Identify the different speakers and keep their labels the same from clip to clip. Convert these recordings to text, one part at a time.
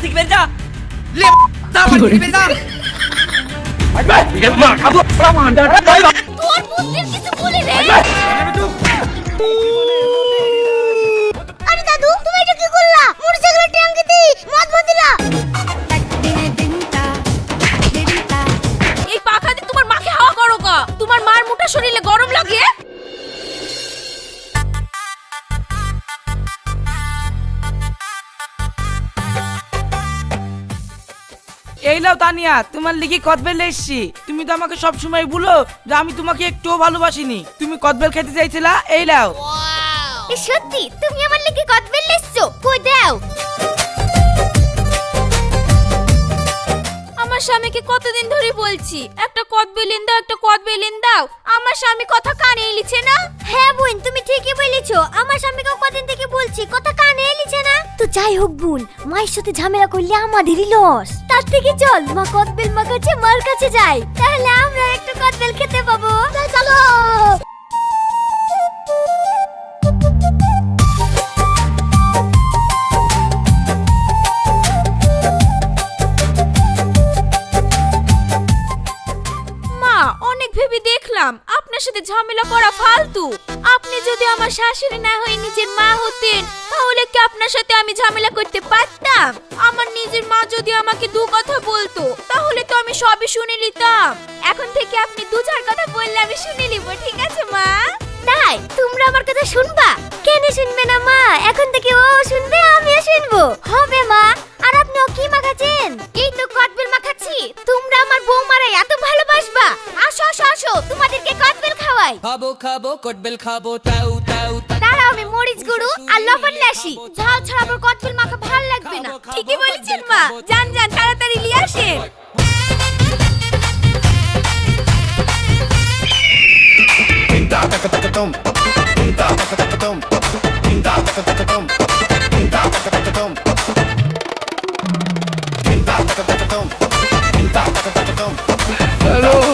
Speaker 1: বাড়ি থেকে যা লে যা বাড়ি থেকে বেরিয়ে যা
Speaker 2: তোর বুদ্ধির কিছু বলি রে? আরে দাদু তুমি এটা কি করলা? মোটরসাইকেলের ট্যাঙ্কিতে মদ ভর্তিলা
Speaker 3: এই পাখা দিয়ে তোমার মাকে হাওয়া করো গা। তোমার মার মোটা শরীরে গরম লাগে?
Speaker 4: এই লাও তানিয়া, তোমার লিগে কদবেল এসছি। তুমি তো আমাকে সব সময় বলো যে আমি তোমাকে একটুও ভালোবাসিনি। তুমি কদবেল খেতে চাইছিলা, এই লাও
Speaker 2: সত্যি, তুমি আমার লিগি কদবেল এসছো? কই দাও।
Speaker 3: আমার স্বামীকে কতদিন ধরে বলছি? একটা কদ বেলিন দাও একটা কদ বেলিন দাও। আমার স্বামী কথা কানে এলিছে না?
Speaker 2: হ্যাঁ বোন তুমি ঠিকই বলেছ। আমার স্বামীকে কদিন থেকে বলছি কথা কানে এলিছে না। তো যাই হোক বোন মায়ের সাথে ঝামেলা করলে আমাদেরই লস। তার থেকে চল মা কদবেল মা কাছে মার কাছে যাই। তাহলে আমরা একটু কদবেল খেতে পাবো। চলো!
Speaker 3: আপনার সাথে ঝামেলা করা ফালতু। আপনি যদি আমার শাশুড়ি না হয়ে নিজের মা হতেন, তাহলে কি আপনার সাথে আমি ঝামেলা করতে পারতাম? আমার নিজের মা যদি আমাকে দু কথা বলতো, তাহলে তো আমি সবই শুনে নিতাম। এখন থেকে আপনি দু চার কথা বললে আমি শুনে নিব, ঠিক আছে, মা?
Speaker 2: তাই তোমরা আমার কথা শুনবা? কেন শুনবে না মা? এখন থেকে ও শুনবে আমিও শুনব। হবে মা আর আপনি কি মাখাচ্ছেন এই তো কদবেল মাখাচ্ছি তোমরা আমার বৌমারা এত ভালোবাসবা। আসো আসো আসো তোমাদেরকে কদবেল খাওয়াই।
Speaker 1: খাব খাব কটবেল খাব তাও তাও
Speaker 2: দাঁড়াও আমি মরিচ গুঁড়ো আর লবণ লাসি ঝাল ছাড়া আমার কদবেল মাখা ভালো লাগবে না।
Speaker 3: ঠিকই বলেছেন মা। যান যান তাড়াতাড়ি নিয়ে আসেন। Tinta, taca, taca, tom. Tinta, taca, taca, tom. Tinta, taca, taca, tom. Tinta, taca, taca, tom. Tinta, taca, taca, tom. Tinta, taca, taca, tom. Hello.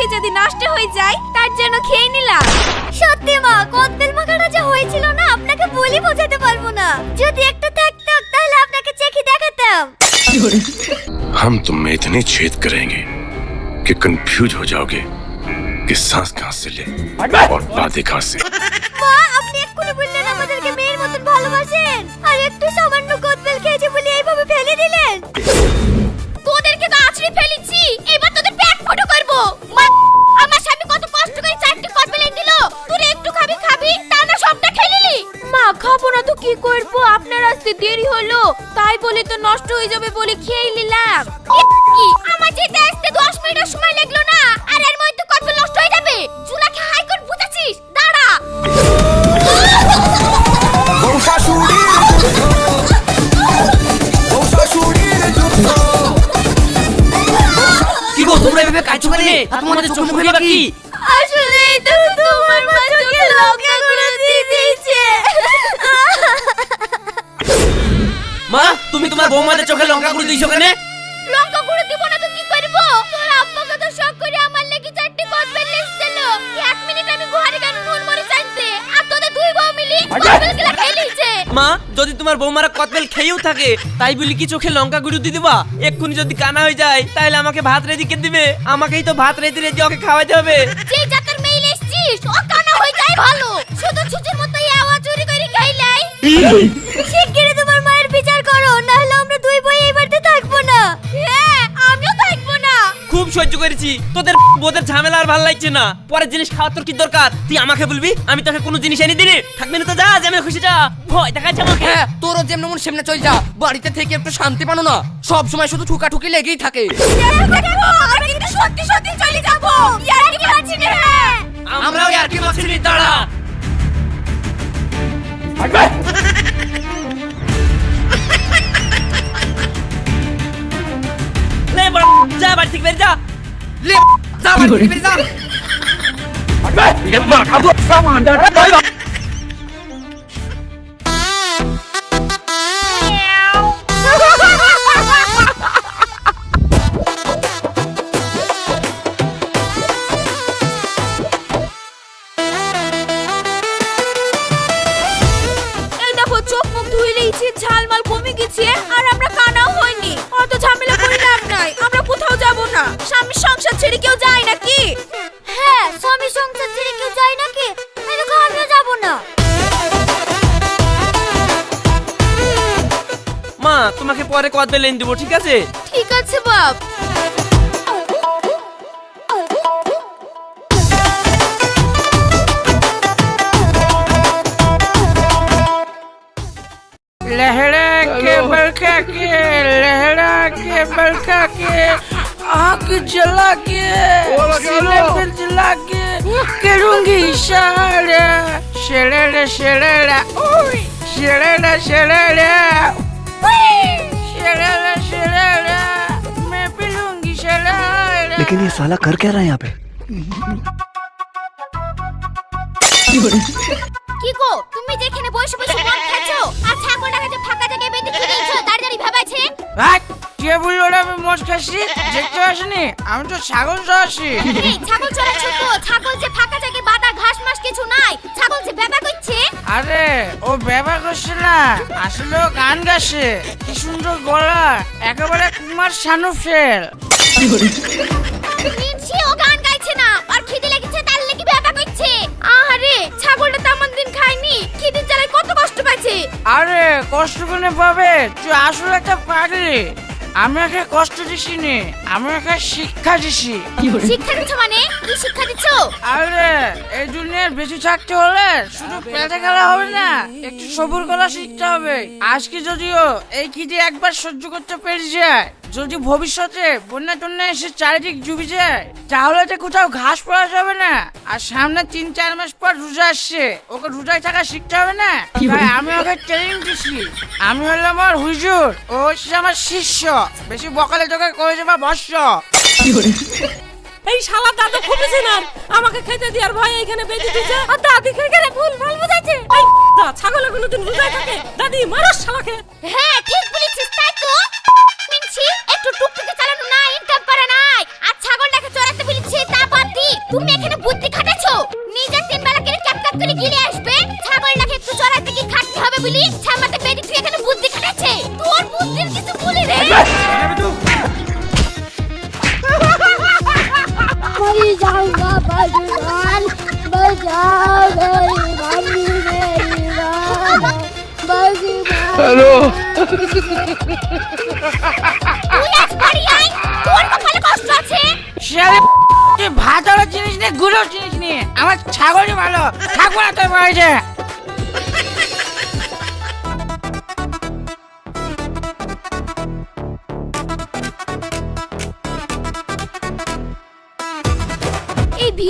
Speaker 3: কদবেলটা ধুয়ে যদি নষ্ট হয়ে যায় তার জন্য খেয়ে নিলাম
Speaker 2: সত্যি মা কদবেল মাখাটা যে হয়েছিল না আপনাকে বলি বোঝাতে পারবো না যদি একটা থাকতো তাহলে আপনাকে চেখে দেখাতাম
Speaker 5: हम तुम में इतने छेद करेंगे कि कंफ्यूज हो जाओगे कि सांस कहां से ले और बातें कहां से
Speaker 2: মা আপনি এক্ষুনি বললেন আমাদেরকে মেয়ের মতন ভালোবাসেন
Speaker 3: তো নষ্ট হয়ে যাবে বলে খেয়ে নিলাম। কি? আমার যেতে আসতে 10 মিনিটের সময় লাগল না। আর এর মধ্যে কদবেল নষ্ট হয়ে যাবে। জুলাকে হাইকোর্ট বুঝাছিস দাঁড়া।
Speaker 1: কি গো তোমরা এভাবে কাজ করে আর তোমাদের চোখ মুখে কি? তুমি তোমার বৌমাদের চোখে লঙ্কা করে দিয়েছ কেন?
Speaker 2: লঙ্কা গুঁড়ো দিব না তো কি করব? তোর আব্বাকে তো শখ করে আমার লেগে চারটি কদবেল লিখছিল এক মিনিট আমি ঘরে কেন নুন মরে চাইতে? আর তোদের দুই বউ মিলি কদবেলগুলা খেয়ে নিয়েছে
Speaker 1: মা যদি তোমার বৌমারা কদবেল খেয়েও থাকে তাই বলি কি চোখে লঙ্কা গুঁড়ো দিয়ে দিবা? এক্ষুনি যদি কানা হয়ে যায় তাহলে আমাকে ভাত রেডি কে দিবে। আমাকেই তো ভাত রেডি রেডি ওকে খাওয়াতে হবে।
Speaker 2: যে জাতের মেইল এসছিস ও কানা হয়ে যায় ভালো। শুধু ছুচির মতো এই আওয়াজ চুরি করে খাইলাই
Speaker 1: সহ্য করেছি। তোদের বোদের ঝামেলা আর ভালো লাগছে না। পরের জিনিস খাওয়া তোর কি দরকার? তুই আমাকে বলবি আমি তোকে কোনো জিনিস এনে দিনি। থাকবি না তো যা যেমন খুশি যা। ভয় দেখাচ্ছে আমাকে।
Speaker 6: হ্যাঁ তোরও যেমন মন সেমনে চল যা। বাড়িতে থেকে একটু শান্তি পানো না। সব সময় শুধু ঠুকাঠুকি লেগেই থাকে।
Speaker 3: দেখো দেখো সত্যি সত্যি চলে যাব
Speaker 1: আমরাও আর কি মাছি দাঁড়া। যা বাড়ি থেকে বেরিয়ে যা। লে যা বাড়ি থেকে বেরিয়ে যা। তোমাকে পরে কদবেল এনে দেবো ঠিক আছে
Speaker 7: ঠিক আছে বাপ
Speaker 3: लहरा के बरखा के लहरा के बरखा के आग जला के सीने पे जला के करूंगी इशारा शरारा शरारा ओए शरारा शरारा शरारा शरारा
Speaker 8: लेकिन ये साला कर क्या रहा है यहाँ पे
Speaker 2: কি গো তুমি যেখানে বসে বসে মদ খাচ্ছো আর ছাগলটাকে যে ফাঁকা জায়গায় বেঁধে রেখে দিয়েছো দাঁড়িয়ে দাঁড়িয়ে ভাবাছে
Speaker 3: ভাই কে বললো ওরা আমি মদ খাচ্ছি দেখতে আসেনি আমি তো ছাগল চাষি
Speaker 2: এই ছাগল চড়াচ্ছ তো ছাগল যে ফাঁকা জায়গায় বাঁধা ঘাস মাস কিছু নাই ছাগল যে ব্যাবা করছে
Speaker 3: আরে ও ব্যবহার করছে না আসলে ও গান গাছে কি সুন্দর গলা একেবারে কুমার শানু ফেল
Speaker 2: মিনছি ও গান গাইছে না। আর খিদে লেগেছে তার লেগে করছে। আরে ছাগলটা তেমন দিন খায়নি। খিদে জ্বালায় কত কষ্ট পাচ্ছে
Speaker 3: আরে কষ্ট করে পাবে? তুই আসলে একটা পাগলি। আমি ওকে কষ্ট দিছি নি আমি ওকে শিক্ষা দিছি
Speaker 2: শিক্ষা দিচ্ছ মানে? কি শিক্ষা দিচ্ছ?
Speaker 3: আরে এই দুনিয়ার বেঁচে থাকতে হলে শুধু পেটে খেলা হবে না একটু সবুর করা শিখতে হবে। আজকে যদিও এই খিদে একবার সহ্য করতে পেরে যায়। যদি ভবিষ্যতে বন্যা টন্যা এসে চারিদিক ডুবে যায় তাহলে তো কোথাও ঘাস পাওয়া যাবে না। আর সামনে তিন চার মাস পর রোজা আসছে ওকে রোজায় থাকা শিখতে হবে না। তাই আমি ওকে ট্রেনিং দিছি। আমি হলাম আমার হুজুর ও হচ্ছে আমার শিষ্য। বেশি বকালে তোকে করে যাবা বর্ষ
Speaker 9: এই শালা দাদু খুবই সিনার আমাকে খেতে দিয়ার ভয় এখানে বেঁধে দিয়েছে। আর দাদি খেয়ে গেলে ভুল ভালো বোঝাচ্ছে। ছাগলে কোনোদিন বুঝাই থাকে? দাদি মারাস শালাকে।
Speaker 2: হ্যাঁ ঠিক বলেছিস
Speaker 3: ছাগলই ভালো। থাকব না তোর বাড়িতে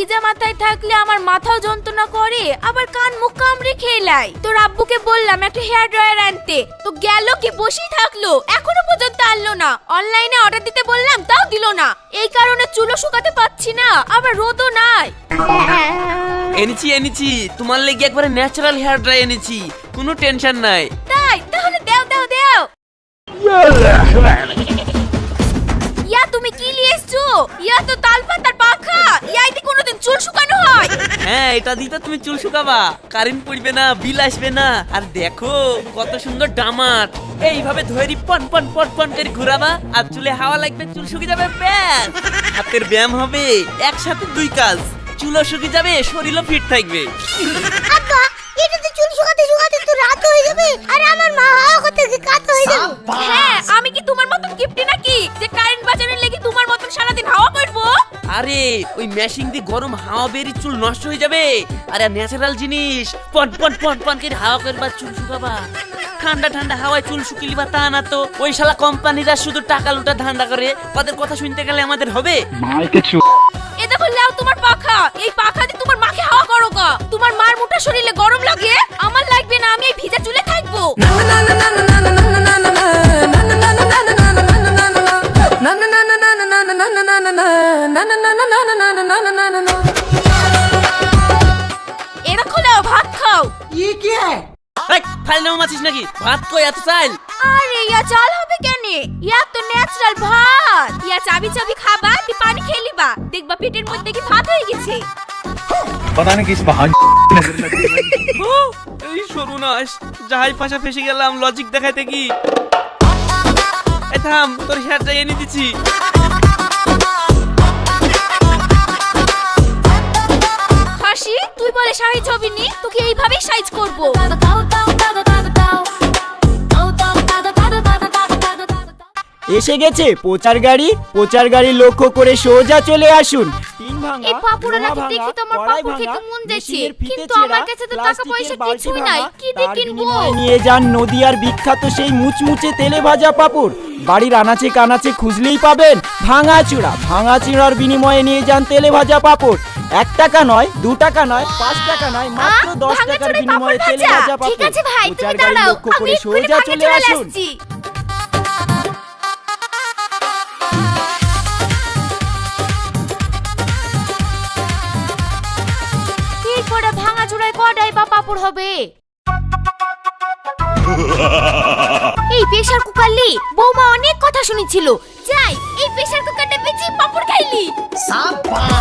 Speaker 7: ভিজা মাথায় থাকলে আমার মাথাও যন্ত্রণা করে আবার কান মুখ কামড়ে খেয়ে লাই তোর আব্বুকে বললাম একটা হেয়ার ড্রায়ার আনতে। তো গেল কি বসেই থাকল? এখনও পর্যন্ত আনলো না। অনলাইনে অর্ডার দিতে বললাম তাও দিলো না। এই কারণে চুলো শুকাতে পাচ্ছি না আবার রোদও নাই।
Speaker 1: এনেছি এনেছি। তোমার লেগে একবারে ন্যাচারাল হেয়ার ড্রাই এনেছি। কোনো টেনশন নাই।
Speaker 7: তাই তাহলে দেও দেও দেও। হ্যাঁ
Speaker 1: এটা তুমি চুল শুকাবা। কারেন্ট পড়বে না, বিল আসবে না। আর দেখো, কত সুন্দর ডামার। এইভাবে ধরি পন পন পন পন করে ঘুরাবা, আর চুলে হাওয়া লাগবে, চুল শুকিয়ে যাবে, ব্যাস। হাতের ব্যায়াম হবে, একসাথে দুই কাজ। চুলও শুকিয়ে যাবে, শরীরও ফিট থাকবে।
Speaker 2: আব্বা এটা তো চুল শুকাতে শুকাতে তো রাত হয়ে যাবে। আর আমার মা হাওয়া করতে গিয়ে কাত হয়ে যাবে।
Speaker 7: হ্যাঁ আমি কি তোমার মতন গিফটি নাকি? যে কারেন্ট বাজানোর লেগে তোমার মতন সারাদিন হাওয়া করব?
Speaker 1: আরে ওই মেশিন দিয়ে গরম হাওয়া বেরিয়ে চুল নষ্ট হয়ে যাবে। আরে ন্যাচারাল জিনিস। পন পন পন পন করে হাওয়া করবা চুল শুকাবা। ঠান্ডা ঠান্ডা হাওয়ায় চুল শুকিলিবা তা না তো। ওই শালা কোম্পানিরা শুধু টাকা লুটা ধান্দা করে। ওদের কথা শুনতে গেলে আমাদের হবে।
Speaker 7: দেখো তোমার পাখা। এই পাখা দিয়ে তোমার মাকে হাওয়া করো গা। তোমার মার মোটা শরীরে গরম লাগে আমার লাগবে না আমি এই ভিজা চুলে থাকব।
Speaker 1: ভাত খাও। কি
Speaker 3: ভাত ইয়া চাল হবে ভাত। ইয়া চাবি চাবি খাবা। পেটের মধ্যে কি ভাত হয়ে গেছে।
Speaker 1: ও, এই সর্বনাশ যাহাই পাশা ফেসে গেলাম লজিক দেখাইতে কি? এ থাম তোর হেয়ারটা এনে দিছি।
Speaker 3: হাসি তুই বলে সাইজ হবি নি তোকে এইভাবেই সাইজ করব।
Speaker 8: এসে গেছে প্রচার গাড়ি প্রচার গাড়ি লক্ষ্য করে সোজা চলে আসুন টিন ভাঙা,
Speaker 2: এই পাপড়া নাকি দেখি তো আমার খেতে মন যাচ্ছে। কিন্তু আমার কাছে তো টাকা পয়সা কিছুই নাই। কি দিয়ে
Speaker 8: তার
Speaker 2: কিনবো?
Speaker 8: বিনিময়ে নিয়ে যান নদিয়ার বিখ্যাত সেই মুচমুচে তেলে ভাজা পাপড় বাড়ির আনাচে কানাচে খুঁজলেই পাবেন ভাঙা চূড়া ভাঙা চূড়ার বিনিময়ে নিয়ে যান তেলে ভাজা পাপড় এক টাকা নয় দু টাকা নয় পাঁচ টাকা নয় মাত্র দশ টাকার বিনিময়ে তেলে
Speaker 2: ভাজা।
Speaker 8: পাপড় প্রচার গাড়ি লক্ষ্য করে সোজা চলে আসুন
Speaker 2: পাপড় হবে। এই প্রেসার কুকারলি বৌমা অনেক কথা শুনেছিল। যাই, এই প্রেসার কুকারটা বেচি পাপড় খাইলি। এই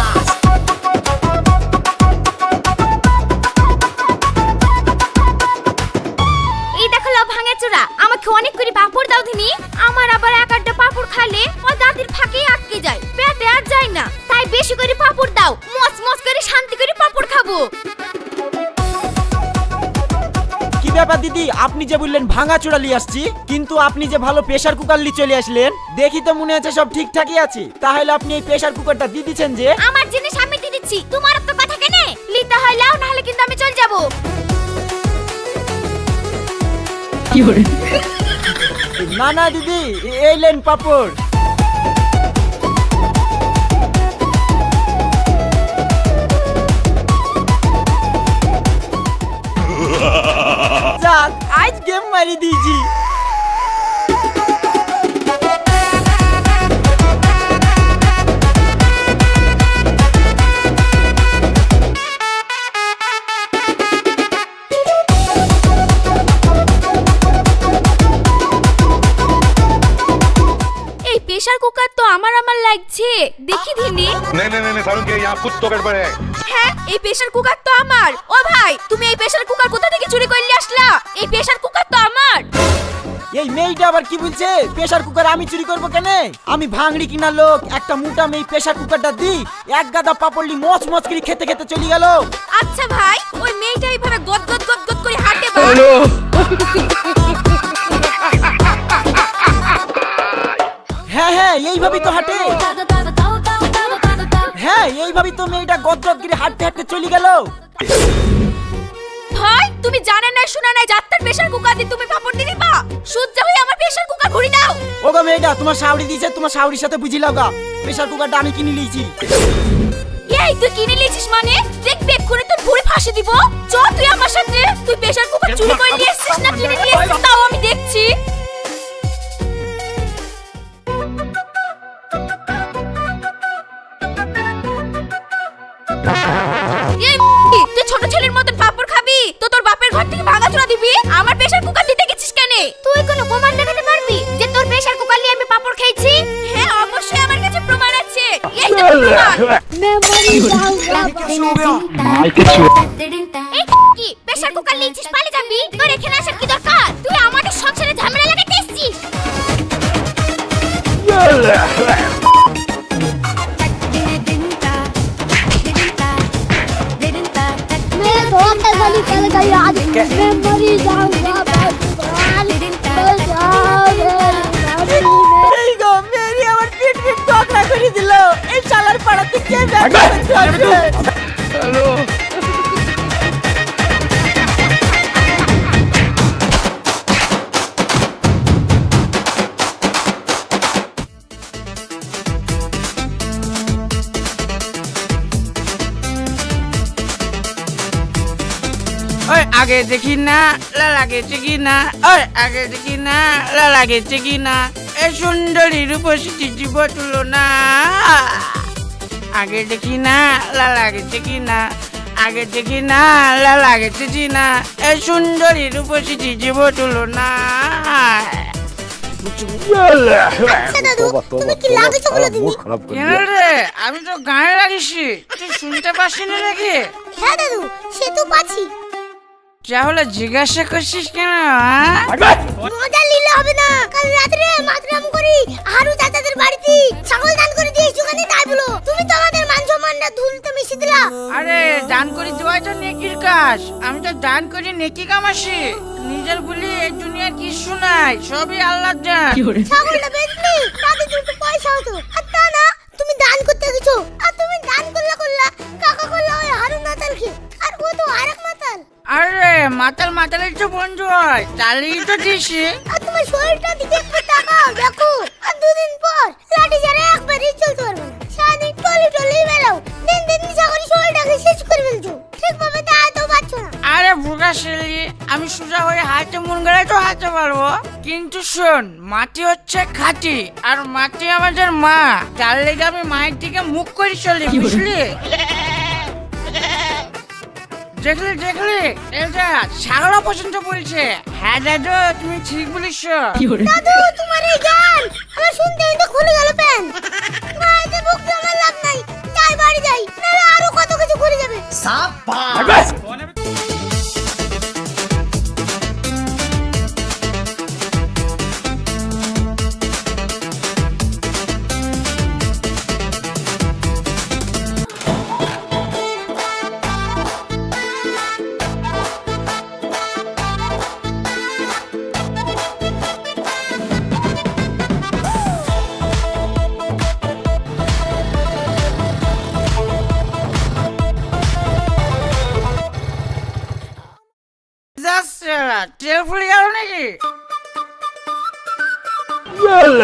Speaker 8: ব্যাপার দিদি আপনি যে বললেন ভাঙা চূড়া নিয়ে আসছি কিন্তু আপনি যে ভালো প্রেসার কুকার নিয়ে চলে আসলেন দেখি তো মনে হচ্ছে সব ঠিকঠাকই আছে। তাহলে আপনি এই প্রেসার কুকারটা দিয়ে দিচ্ছেন যে
Speaker 2: আমার জিনিস আমি দিয়ে দিচ্ছি তোমার তো কথা কেনে? লিতে হয় লাও না হলে কিন্তু আমি চল যাব। কি হল?
Speaker 8: না না দিদি এই লেন পাপড়। মারি দিয়েছি।
Speaker 3: প্রেশার কুকার লাগছে দেখি দিনি
Speaker 10: नहीं नहीं नहीं सारुण के यहाँ कुछ तो गड़बड़ है
Speaker 3: হ্যাঁ এই প্রেসার কুকার তো আমার ও ভাই তুমি এই প্রেসার কুকার কোথা থেকে চুরি করলে আসলা এই প্রেসার কুকার তো আমার
Speaker 8: এই মেয়েটা আবার কি বলছে প্রেসার কুকার আমি চুরি করবো কেন আমি ভাঙড়ি কিনা লোক একটা মোটা মেয়ে প্রেসার কুকারটা দি এক গাদা পাপড়লি মচ মচ করে খেতে খেতে চলে গেল
Speaker 3: আচ্ছা ভাই ওই মেয়েটা এইভাবে গদ গদ গদ গদ করে হাঁটে বা
Speaker 8: হ্যাঁ এইভাবেই তো হাঁটে। হ্যাঁ এইভাবেই তো মেয়েটা গদগদ করে হাঁটতে হাঁটতে চলে গেল।
Speaker 3: ভাই তুমি জানে না শোনা নাই যাত্রার প্রেসার কুকার দিয়ে তুমি পাপড় দিয়ে দিবা? সহ্য হয়ে আমার প্রেসার কুকার ঘুরি দাও।
Speaker 8: ওগো মেয়েটা তোমার শাওড়ি দিয়েছে তোমার শাওড়ির সাথে বুঝি লাগা প্রেসার কুকারটা আমি কিনে নিয়েছি।
Speaker 3: এই তুই কিনে লিয়েছিস মানে? দেখবি এক্ষুনি তোর ভুড়ি ফাঁসি দিব। চ তুই আমার সাথে। তুই কুকার চুরি করে নিয়ে এসেছিস না কিনে নিয়ে এসেছিস তাও আমি দেখছি। যাবি তো তোর বাপের ঘর থেকে ভাঙাচোরা দিবি? আমার প্রেসার কুকার নিতে গেছিস কেন?
Speaker 2: তুই কোনো প্রমাণ দেখাতে পারবি যে তোর প্রেসার কুকার নিয়ে আমি পাপড় খেয়েছি?
Speaker 3: হ্যাঁ অবশ্যই আমার কাছে প্রমাণ আছে। এই তো প্রমাণ।
Speaker 2: কি? প্রেসার কুকার নিয়েছিস পালে যাবি? তোর এখানে আসার কি দরকার? তুই আমাদের সংসারে ঝামেলা লাগাতে এসেছিস।
Speaker 8: মেরি আমার পিট পিট টকরা করে দিল। এই শালার পাড়াতে কে ব্যবসা করছে
Speaker 11: ওই আগে দেখি না লা লাগেছে কি না। ওই আগে দেখি না লা লাগেছে কি না। এই সুন্দরী রূপসী জীব তুলনা। আগে দেখি না লা লাগেছে কি না।
Speaker 3: আগে দেখি না লা লাগেছি না। এ সুন্দরী রূপসী জীব তুলনা।
Speaker 12: আচ্ছা কি
Speaker 3: আমি তো গানে লাগিছি তুই শুনতে পাচ্ছি না নাকি?
Speaker 12: হ্যাঁ দাদু সে তো পাচ্ছি।
Speaker 3: তাহলে জিজ্ঞাসা করছিস কেন?
Speaker 12: মজা নিলে হবে না। কাল রাত্রে মাতরাম করি হারু চাচাদের বাড়িতে ছাগল দান করে দিয়েছ কেন তাই বলো। তুমি তো আমাদের মান সম্মানটা ধুলতে মিশে দিলা।
Speaker 3: আরে দান করে দেওয়াই তো নেকির কাজ। আমি তো দান করে নেকি কামাসি। নিজের বলি এই দুনিয়ার কিছু নাই সবই আল্লাহ দান।
Speaker 12: ছাগলটা বেচলি তাতে দুটো পয়সা হতো। আর তা না তুমি দান করতে গেছো। আর তুমি দান করলা করলা কাকা করলা ওই হারু মাতালকে আর ও তো আরেক মাতাল।
Speaker 3: আরে মাতাল মাতালের তো বন্ধু হয় তাহলেই তো দিছি।
Speaker 12: আর তোমার শরীরটা দিকে একটু তাকাও দেখো। আর দুদিন পর লাঠি ছাড়া একবারই চলতে পারবে না। সারাদিন টলি টলি বেড়াও দিন দিন নিশা করে শরীরটাকে শেষ করে ফেলছো ঠিকভাবে দাঁড়াতেও পারছ না।
Speaker 3: আরে বুড়া শেলি আমি সোজা হয়ে হাতে মন গেলে তো হাতে পারব। কিন্তু শোন মাটি হচ্ছে খাঁটি আর মাটি আমাদের মা তার লেগে আমি মায়ের দিকে মুখ করে চলি বুঝলি? দেখলি দেখলে এটা ছাগলা পর্যন্ত বলছে। হ্যাঁ দাদু তুমি ঠিক বলিস
Speaker 12: দাদু তোমার এই গান আমার শুনতে তো খুলে গেল প্যান। বাড়িতে বুক আমার লাভ নাই। যাই বাড়ি যাই নাহলে আরও কত কিছু ঘুরে যাবে।
Speaker 3: যাচ্ছে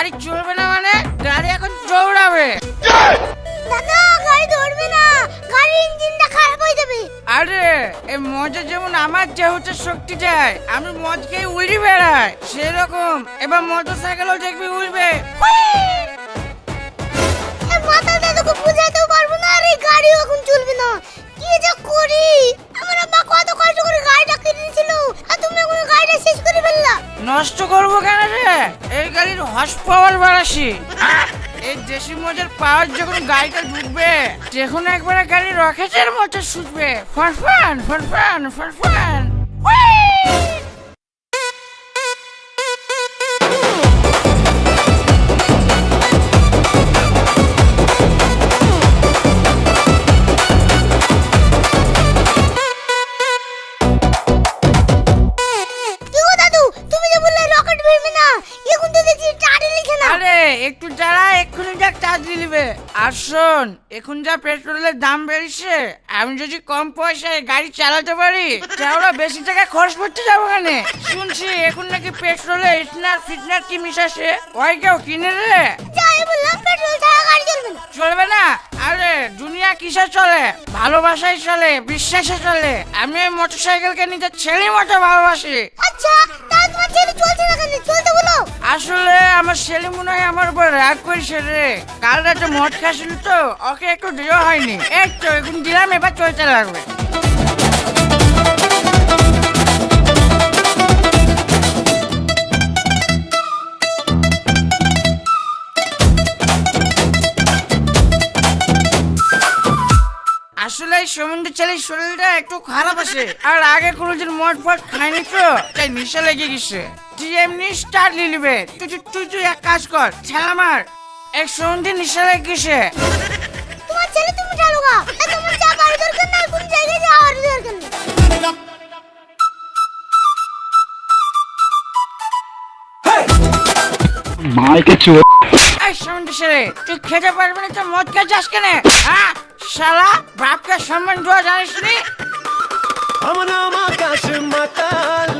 Speaker 12: গাড়ি চলবে
Speaker 3: না মানে? গাড়ি এখন দৌড়াবে
Speaker 12: দাদা গাড়ি ধরবে না। গাড়ির ইঞ্জিনটা খারাপ হয়ে যাবে।
Speaker 3: আরে এই মজা যেমন আমার দেহতে শক্তি যায় আমি মদ খেয়ে উড়ি বেড়াই সেরকম। এবার মোটর সাইকেলও দেখবি উড়বে।
Speaker 12: মাথা দাদুকে বুঝাইতেও পারব না আর এই গাড়িও এখন চলবে না। গাড়িটা কিনেছিল আর তুমি এখন গাড়িটা শেষ করে ফেললা।
Speaker 3: নষ্ট করব কেন রে? এই গাড়ির হর্স পাওয়ার বাড়াসি। এই দেশি মজার পাওয়ার যখন গাড়িটা ঢুকবে, যখন একবারে গাড়ি রকেটের মতো ছুটবে ফরফান ফরফান ফরফান
Speaker 12: এখন
Speaker 3: যা পেট্রোলের দাম বেড়েছে আমি যদি কম পয়সায় গাড়ি চালাতে পারি তাহলে বেশি টাকা খরচ করতে যাব কেন? শুনছি এখন নাকি পেট্রোলে স্নার ফিটনার কি মিশাছে ওই কেউ কিনে রে।
Speaker 12: চলবে না।
Speaker 3: আরে দুনিয়া কিসে চলে? ভালোবাসায় চলে বিশ্বাসে চলে। আমি ওই মোটর সাইকেলকে নিজের ছেলে মতো ভালোবাসি।
Speaker 12: আচ্ছা চলছে না কেন? চলতে বলো।
Speaker 3: আসলে আমার ছেলে মনে হয় আমার উপর রাগ করেছে রে। কাল রাতে মদ খাচ্ছিল তো, ওকে একটু দেওয়া হয়নি। এই তো, এখন দিলাম, এবার চলতে লাগবে। আসলে এই সমুদ্র ছেলের শরীরটা একটু খারাপ আছে। আর আগে কোনোদিন মদ ফদ খায়নি তো, তাই নেশা লেগে গেছে। তুই এমনি স্টার্ট নিয়ে নিবে তুই তুই- তুই এক কাজ কর ছেলে আমার এক সমুদ্রে নেশা লেগে গেছে
Speaker 12: তোমার ছেলে তুমি গা তোমার যা বাড়ি দরকার না কোন জায়গায় যাওয়ার দরকার নেই।
Speaker 3: এই সামন্ত ছেলে তুই খেতে পারবি না তো মদ খাচ্ছিস কেন? হ্যাঁ? শালা বাপকে সম্মান দেওয়া জানিস নি
Speaker 13: আমার নাম আকাশ মাতাল।